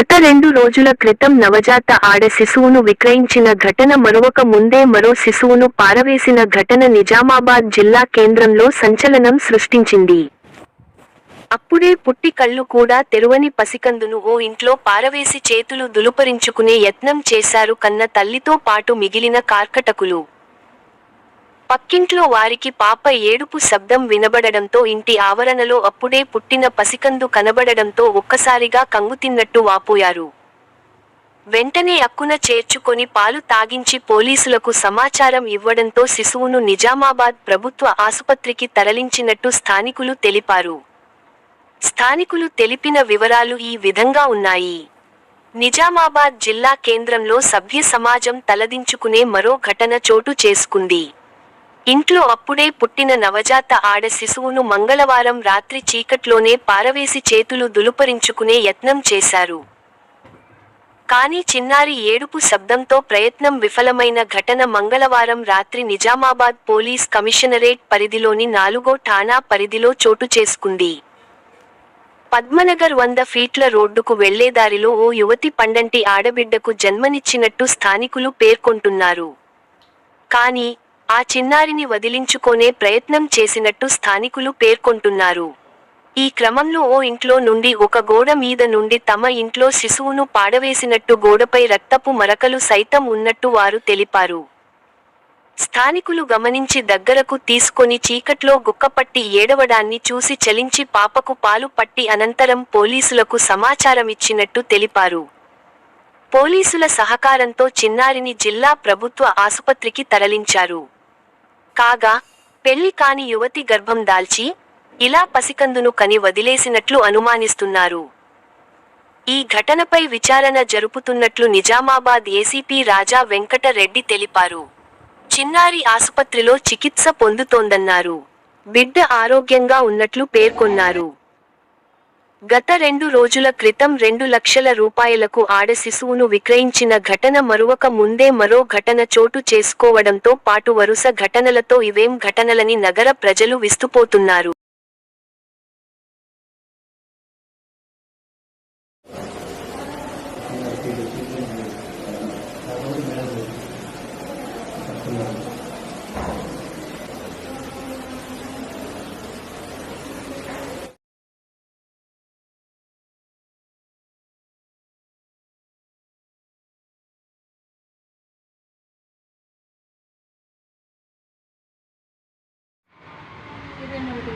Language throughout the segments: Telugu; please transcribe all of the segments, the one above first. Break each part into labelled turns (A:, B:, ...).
A: గత రెండు రోజుల క్రితం నవజాత ఆడ శిశువును విక్రయించిన ఘటన మరొక ముందే మరో శిశువును పారవేసిన ఘటన నిజామాబాద్ జిల్లా కేంద్రంలో సంచలనం సృష్టించింది. అప్పుడే పుట్టి కళ్ళు కూడా తెరువని పసికందును ఓ ఇంట్లో పారవేసి చేతులు దులుపరించుకునే యత్నం చేశారు కన్న తల్లితో పాటు మిగిలిన కార్కటకులు. పక్కింట్లో వారికి పాప ఏడుపు శబ్దం వినబడడంతో ఇంటి ఆవరణలో అప్పుడే పుట్టిన పసికందు కనబడడంతో ఒక్కసారిగా కంగుతిన్నట్టు వాపోయారు. వెంటనే అక్కున చేర్చుకొని పాలు తాగించి పోలీసులకు సమాచారం ఇవ్వడంతో శిశువును నిజామాబాద్ ప్రభుత్వ ఆసుపత్రికి తరలించినట్టు స్థానికులు తెలిపారు. స్థానికులు తెలిపిన వివరాలు ఈ విధంగా ఉన్నాయి. నిజామాబాద్ జిల్లా కేంద్రంలో సభ్య సమాజం తలదించుకునే మరో ఘటన చోటు చేసుకుంది. ఇంట్లో అప్పుడే పుట్టిన నవజాత ఆడ శిశువును మంగళవారం రాత్రి చీకట్లోనే పారవేసి చేతులు దులుపరించుకునే యత్నం చేశారు. కానీ చిన్నారి ఏడుపు శబ్దంతో ప్రయత్నం విఫలమైన ఘటన మంగళవారం రాత్రి నిజామాబాద్ పోలీస్ కమిషనరేట్ పరిధిలోని నాలుగో ఠాణా పరిధిలో చోటు చేసుకుంది. పద్మనగర్ వంద ఫీట్ల రోడ్డుకు వెళ్ళేదారిలో ఓ యువతి పండంటి ఆడబిడ్డకు జన్మనిచ్చినట్టు స్థానికులు పేర్కొంటున్నారు. కానీ ఆ చిన్నారిని వదిలించుకోనే ప్రయత్నం చేసినట్టు స్థానికులు పేర్కొంటున్నారు. ఈ క్రమంలో ఓ ఇంట్లో నుండి ఒక గోడ మీద నుండి తమ ఇంట్లో శిశువును పాడవేసినట్టు గోడపై రక్తపు మరకలు సైతం ఉన్నట్టు వారు తెలిపారు. స్థానికులు గమనించి దగ్గరకు తీసుకొని చీకట్లో గుక్కపట్టి ఏడవడాన్ని చూసి చలించి పాపకు పాలు పట్టి అనంతరం పోలీసులకు సమాచారమిచ్చినట్టు తెలిపారు. పోలీసుల సహకారంతో చిన్నారిని జిల్లా ప్రభుత్వ ఆసుపత్రికి తరలించారు. కాగా పెళ్ళి కాని యువతి గర్భం దాల్చి ఇలా పసికందును కని వదిలేసినట్లు అనుమానిస్తున్నారు. ఈ ఘటనపై విచారణ జరుపుతున్నట్లు నిజామాబాద్ ఏసీపీ రాజా వెంకటరెడ్డి తెలిపారు. చిన్నారి ఆసుపత్రిలో చికిత్స పొందుతోందన్నారు. బిడ్డ ఆరోగ్యంగా ఉన్నట్లు పేర్కొన్నారు. గత రెండు రోజుల క్రితం రెండు లక్షల రూపాయలకు ఆడ శిశువును విక్రయించిన ఘటన మరువక ముందే మరో ఘటన చోటు చేసుకోవడంతో పాటు వరుస ఘటనలతో ఇవేం ఘటనలని నగర ప్రజలు విస్తుపోతున్నారు.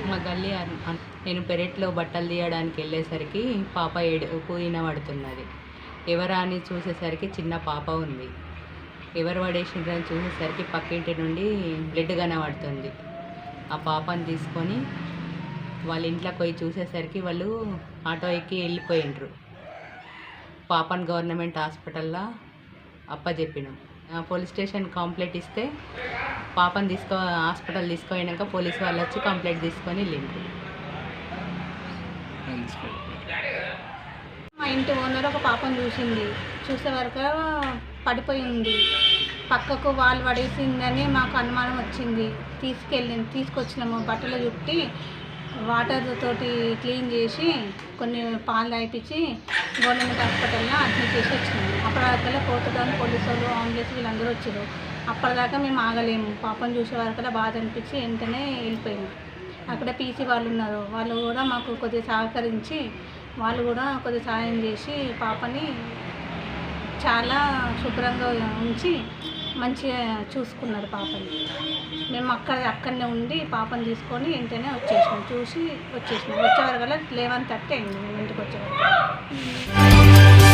B: మా గల్లీ నేను పెరట్లో బట్టలు తీయడానికి వెళ్ళేసరికి పాప ఏడు పూయిన పడుతున్నది. ఎవరా అని చూసేసరికి చిన్న పాప ఉంది. ఎవరు పడేసిండ్రని చూసేసరికి పక్కింటి నుండి బ్లడ్ కనబడుతుంది. ఆ పాపని తీసుకొని వాళ్ళ ఇంట్లోకి పోయి చూసేసరికి వాళ్ళు ఆటో ఎక్కి వెళ్ళిపోయిండ్రు. పాపను గవర్నమెంట్ హాస్పిటల్లో అప్పచెప్పినాం చెప్పినాం పోలీస్ స్టేషన్ కంప్లైంట్ ఇస్తే పాపని తీసుకో హాస్పిటల్ తీసుకుపోయినాక పోలీస్ వాళ్ళు వచ్చి కంప్లైంట్ తీసుకొని వెళ్ళిండ్రు.
C: మా ఇంటి ఓనర్ ఒక పాపను చూసింది. చూసే వరకు పడిపోయి ఉంది. పక్కకు వాళ్ళు పడేసిందని మాకు అనుమానం వచ్చింది. తీసుకెళ్ళింది తీసుకొచ్చినాము. బట్టలు చుట్టి వాటర్ తోటి క్లీన్ చేసి కొన్ని పాలు తాగిపించి గవర్నమెంట్ హాస్పిటల్లో అడ్మిట్ చేసి వచ్చినాము. అప్పటిదాకా కోర్టుదాని పోలీసు వాళ్ళు అంబులెన్స్ వీళ్ళందరూ వచ్చారు అప్పటిదాకా మేము ఆగలేము. పాపం చూసే వారికల్లా బాధ అనిపించి వెంటనే వెళ్ళిపోయాము. అక్కడ పీసీ వాళ్ళు ఉన్నారు. వాళ్ళు కూడా మాకు కొద్దిగా సహకరించి వాళ్ళు కూడా కొద్దిగా సహాయం చేసి పాపని చాలా శుభ్రంగా ఉంచి మంచిగా చూసుకున్నారు పాపని. మేము అక్కడ అక్కడనే ఉండి పాపని తీసుకొని వెంటనే వచ్చేసినాం. చూసి వచ్చేసినాం. వచ్చేవారు వరకు లెవెన్ థర్టీ అయింది. మేము ఇంటికి వచ్చే వరకు.